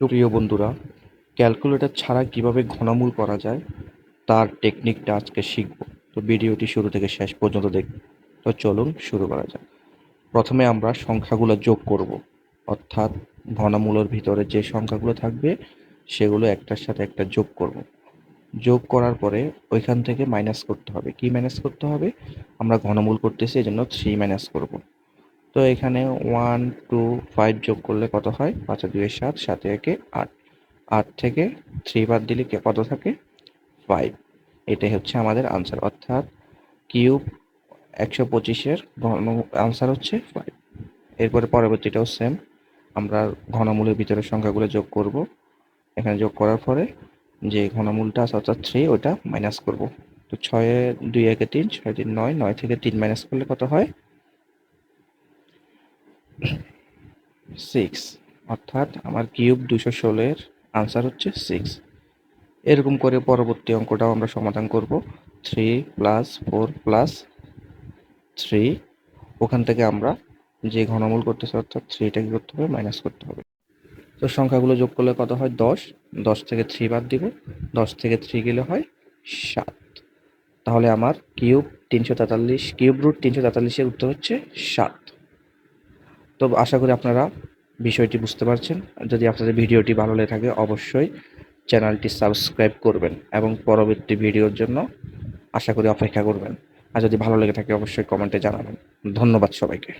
প্রিয় বন্ধুরা, ক্যালকুলেটর ছাড়া কীভাবে ঘনমূল করা যায়, তার টেকনিকটা আজকে শিখব। তো ভিডিওটি শুরু থেকে শেষ পর্যন্ত দেখ। তো চলুন শুরু করা যাক। প্রথমে আমরা সংখ্যাগুলো যোগ করব। অর্থাৎ ঘনমূলের ভিতরে যে সংখ্যাগুলো থাকবে, সেগুলো একটার সাথে একটা যোগ করব। যোগ করার পরে ওইখান থেকে মাইনাস করতে হবে। কি মাইনাস করতে হবে? আমরা ঘনমূল করতেছি এই জন্য থ্রি মাইনাস করব। তো এখানে ওয়ান টু ফাইভ যোগ করলে কত হয়? পাঁচ দুই, সাত, সাতে, একে আট। আট থেকে থ্রি বাদ দিলে কত থাকে? ফাইভ এটাই হচ্ছে আমাদের আনসার অর্থাৎ কিউব একশো পঁচিশের ঘন আনসার হচ্ছে ফাইভ এরপরে পরবর্তীটাও সেম আমরা ঘনমূলের ভিতরে সংখ্যাগুলো যোগ করব। এখানে যোগ করার পরে যে ঘনমূলটা আছে, অর্থাৎ থ্রি ওটা মাইনাস করব। তো ছয়ে, দুই, একে তিন, ছয়, তিন, নয় নয় থেকে তিন মাইনাস করলে কত হয়? সিক্স অর্থাৎ আমার কিউব দুশো ষোলোর আনসার হচ্ছে সিক্স এরকম করে পরবর্তী অঙ্কটাও আমরা সমাধান করব। Three plus four plus three ওখান থেকে আমরা যে ঘনমূল করতেছে, অর্থাৎ থ্রিটা কী করতে হবে? মাইনাস করতে হবে। তো সংখ্যাগুলো যোগ করলে কত হয়? দশ। দশ থেকে থ্রি বাদ দিব। দশ থেকে থ্রি গেলে হয় সাত। তাহলে আমার কিউব তিনশো তেতাল্লিশ, কিউব রুট তিনশো তেতাল্লিশের উত্তর হচ্ছে সাত। তো আশা করি আপনারা বিষয়টি বুঝতে পারছেন। যদি আপনাদের ভিডিওটি ভালো লেগে থাকে, অবশ্যই চ্যানেলটি সাবস্ক্রাইব করবেন এবং পরবর্তী ভিডিওর জন্য আশা করি অপেক্ষা করবেন। আর যদি ভালো লেগে থাকে, অবশ্যই কমেন্টে জানাবেন। ধন্যবাদ সবাইকে।